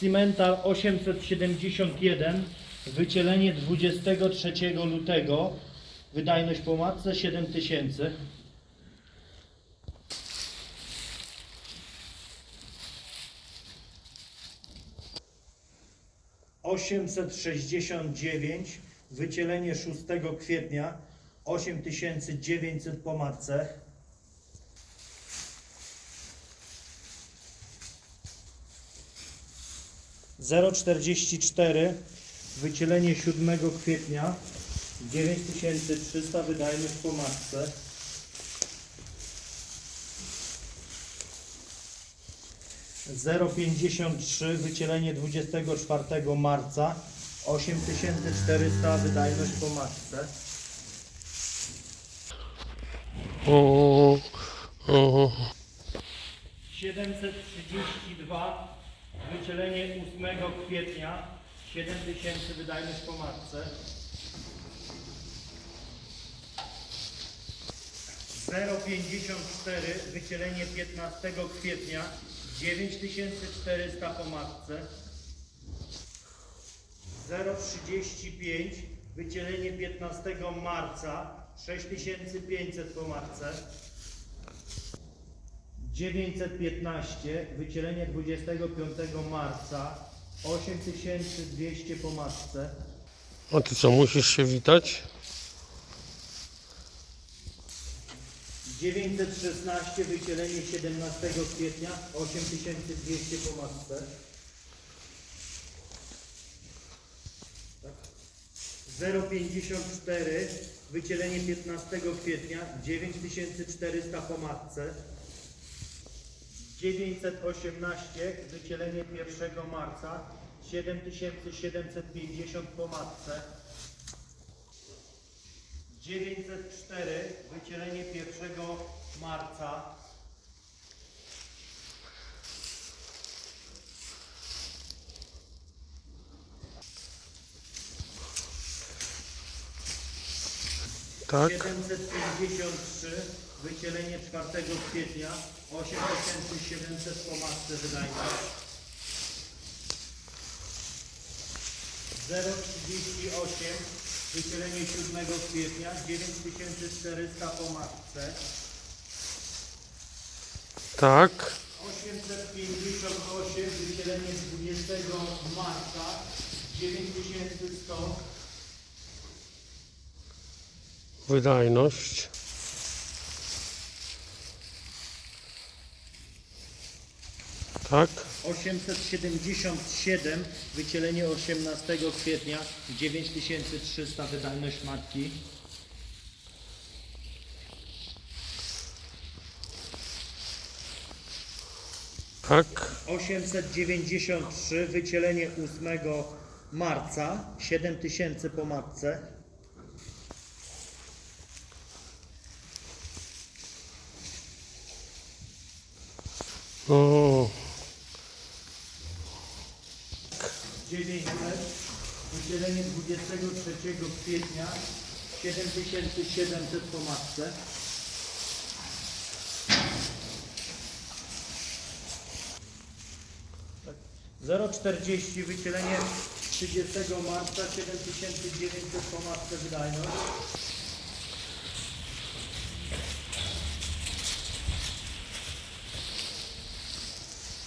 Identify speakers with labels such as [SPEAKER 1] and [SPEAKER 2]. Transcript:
[SPEAKER 1] Cimental 871, wycielenie 23 lutego, wydajność po matce 7000. Osiemset sześćdziesiąt dziewięć, wycielenie 6 kwietnia, 8900 po matce. 044 wycielenie 7 kwietnia 9300 wydajność po matce 053 wycielenie 24 marca 8400 wydajność po matce
[SPEAKER 2] O, o,
[SPEAKER 1] 732 wycielenie 8 kwietnia 7000 wydajność po matce 054 wycielenie 15 kwietnia 9400 po matce 035 wycielenie 15 marca 6500 po matce 915, wycielenie 25 marca, 8200 po matce,
[SPEAKER 2] a ty co, musisz się witać?
[SPEAKER 1] 916, wycielenie 17 kwietnia, 8200 po matce. Tak. 054, wycielenie 15 kwietnia, 9400 po matce. 918, wycielenie 1 marca, 7750 po matce. 904, wycielenie 1 marca.
[SPEAKER 2] Tak?
[SPEAKER 1] 753, wycielenie 4 kwietnia, 8700 po matce wydajność. 038, wycielenie 7 kwietnia, 9400 po matce.
[SPEAKER 2] Tak?
[SPEAKER 1] 858, wycielenie 20 marca, 9100.
[SPEAKER 2] Wydajność. Tak?
[SPEAKER 1] 877, wycielenie 18 kwietnia, 9300 wydajność matki.
[SPEAKER 2] Tak?
[SPEAKER 1] 893, wycielenie 8 marca, 7000 po matce.
[SPEAKER 2] O,
[SPEAKER 1] 900, wycielenie 23 kwietnia, 7700 po matce. Tak. 040, wycielenie 30 marca, 7900 po matce wydajność.